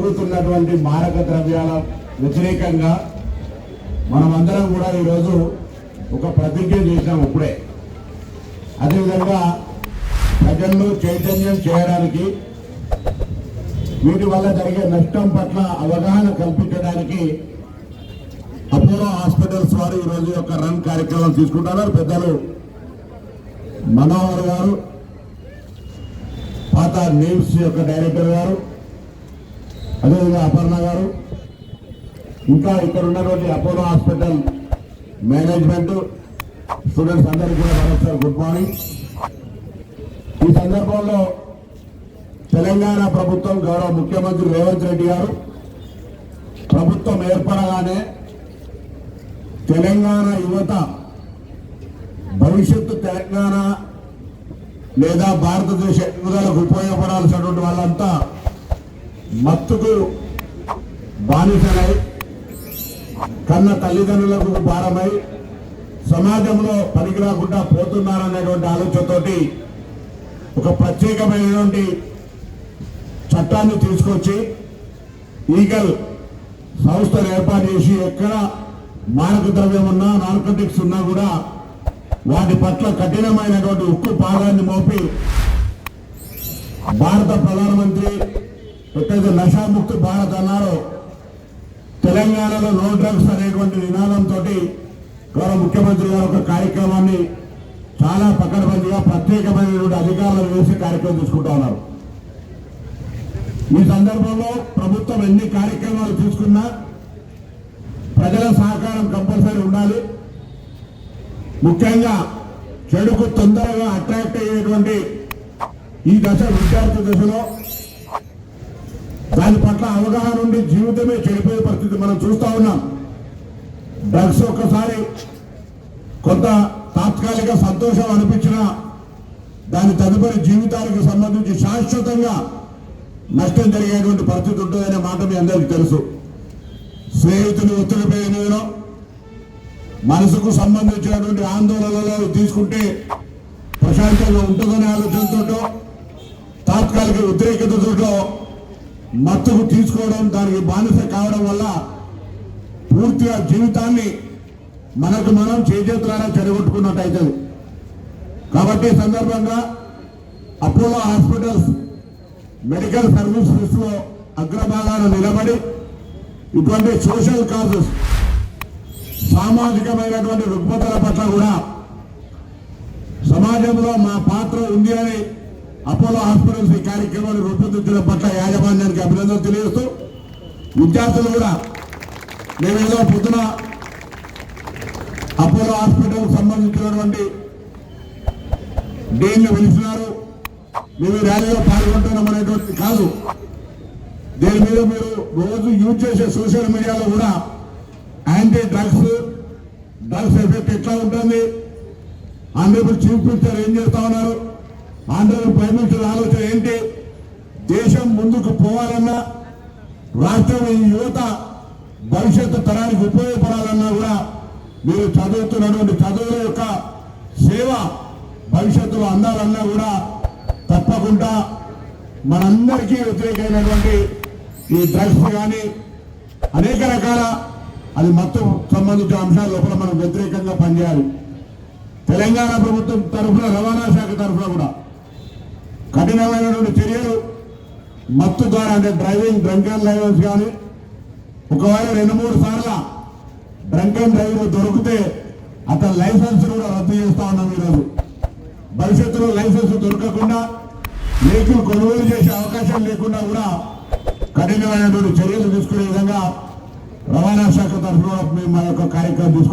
పెరుగుతున్నటువంటి మారక ద్రవ్యాల వ్యతిరేకంగా మనమందరం కూడా ఈరోజు ఒక ప్రతిజ్ఞ చేసినాం ఇప్పుడే. అదేవిధంగా ప్రజల్లో చైతన్యం చేయడానికి వీటి వల్ల జరిగే నష్టం పట్ల అవగాహన కల్పించడానికి అపోలో హాస్పిటల్స్ వారు ఈరోజు యొక్క రన్ కార్యక్రమం తీసుకుంటున్నారు. పెద్దలు మనోహర్ గారు పాత నేమ్స్ యొక్క డైరెక్టర్ గారు అదేవిధంగా అపర్ణ గారు ఇంకా ఇక్కడ ఉన్నటువంటి అపోలో హాస్పిటల్ మేనేజ్మెంట్ స్టూడెంట్స్ అందరికీ కూడా మరొకసారి గుడ్ మార్నింగ్. ఈ సందర్భంలో తెలంగాణ ప్రభుత్వం గౌరవ ముఖ్యమంత్రి రేవంత్ రెడ్డి గారు ప్రభుత్వం ఏర్పడగానే తెలంగాణ యువత భవిష్యత్తు తెలంగాణ లేదా భారతదేశ ఎదుగుదలకు ఉపయోగపడాల్సినటువంటి వాళ్ళంతా మత్తుకు బానిసలై కన్న తల్లిదండ్రులకు భారమై సమాజంలో పనికి రాకుండా పోతున్నారనేటువంటి ఆలోచనతోటి ఒక ప్రత్యేకమైనటువంటి చట్టాన్ని తీసుకొచ్చి ఈగల్ సంస్థను ఏర్పాటు చేసి ఎక్కడ మారక ద్రవ్యం ఉన్నా నార్కోటిక్స్ ఉన్నా కూడా వాటి పట్ల కఠినమైనటువంటి ఉక్కు పాదాన్ని మోపి భారత ప్రధానమంత్రి ఎక్కడైతే నషాముక్తి భారత్ అన్నారో తెలంగాణలో నో డ్రగ్స్ అనేటువంటి నినాదంతో గౌరవ ముఖ్యమంత్రి గారు ఒక కార్యక్రమాన్ని చాలా పకడ్బందీగా ప్రత్యేకమైనటువంటి అధికారులు వేసి కార్యక్రమం తీసుకుంటా ఉన్నారు. ఈ సందర్భంలో ప్రభుత్వం ఎన్ని కార్యక్రమాలు తీసుకున్నా ప్రజల సహకారం కంపల్సరీ ఉండాలి. ముఖ్యంగా చెడుకు తొందరగా అట్రాక్ట్ అయ్యేటువంటి ఈ దశ విద్యార్థి దశలో దాని పట్ల అవగాహన ఉండి జీవితమే చెడిపోయే పరిస్థితి మనం చూస్తా ఉన్నాం. డ్రగ్స్ ఒక్కసారి కొంత తాత్కాలిక సంతోషం అనిపించిన దాని తదుపరి జీవితానికి సంబంధించి శాశ్వతంగా నష్టం జరిగేటువంటి పరిస్థితి ఉంటుందనే మాట మీ అందరికీ తెలుసు. స్నేహితులు ఒత్తిడి మనసుకు సంబంధించినటువంటి ఆందోళనలో తీసుకుంటే ప్రశాంతంగా ఉంటుందనే ఆలోచనతో తాత్కాలిక వ్యతిరేకతతో మత్తుకు తీసుకోవడం దానికి బానిస కావడం వల్ల పూర్తిగా జీవితాన్ని మనకు మనం చేజేతులారా చెడగొట్టుకున్నట్టు అవుతుంది కాబట్టి సందర్భంగా అపోలో హాస్పిటల్స్ మెడికల్ సర్వీసెస్లో అగ్రభాగాన నిలబడి ఇటువంటి సోషల్ కాజెస్ సామాజికమైనటువంటి రుగ్మతల పట్ల కూడా సమాజంలో మా పాత్ర ఉంది అని అపోలో హాస్పిటల్స్ ఈ కార్యక్రమాన్ని రూపొందించడం పట్ల యాజమాన్యానికి అభినందనలు తెలియజేస్తూ విద్యార్థులు కూడా మేమేదో పొద్దున అపోలో హాస్పిటల్ సంబంధించినటువంటి డీన్లు పిలిచినారు. మేము ర్యాలీలో పాల్గొంటున్నాం అనేటువంటి కాదు. దీని మీద మీరు రోజు యూజ్ చేసే సోషల్ మీడియాలో కూడా యాంటీ డ్రగ్స్ డ్రగ్స్ ఎఫెక్ట్ ఎట్లా ఉంటుంది? ఆంధ్రప్రదేశ్ చీఫ్ మినిస్టర్ ఏం చేస్తా ఉన్నారు? ఆంధ్రలో ప్రైమ్ మినిస్టర్ ఆలోచన ఏంటి? దేశం ముందుకు పోవాలన్నా రాష్ట్రం ఈ యువత భవిష్యత్తు తరానికి ఉపయోగపడాలన్నా కూడా మీరు చదువుతున్నటువంటి చదువుల యొక్క సేవ భవిష్యత్తులో అందాలన్నా కూడా తప్పకుండా మనందరికీ వ్యతిరేకమైనటువంటి ఈ డ్రగ్స్ కానీ అనేక రకాల అది మొత్తం సంబంధించిన అంశాల లోపల మనం వ్యతిరేకంగా పనిచేయాలి. తెలంగాణ ప్రభుత్వం తరఫున రవాణా శాఖ తరఫున కూడా కఠినమైనటువంటి చర్యలు మత్తు ద్వారా అంటే డ్రైవింగ్ డ్రంకెన్ లైసెన్స్ కానీ ఒకవేళ రెండు మూడు సార్ల డ్రంక్ అండ్ దొరికితే అతని లైసెన్స్ కూడా రద్దు చేస్తా ఉన్నాం ఈరోజు. భవిష్యత్తులో లైసెన్స్ దొరకకుండా వెహికల్ కొనుగోలు చేసే అవకాశం లేకుండా కూడా కఠినమైనటువంటి చర్యలు తీసుకునే విధంగా రవాణా శాఖ తరఫున మేము మా యొక్క కార్యక్రమం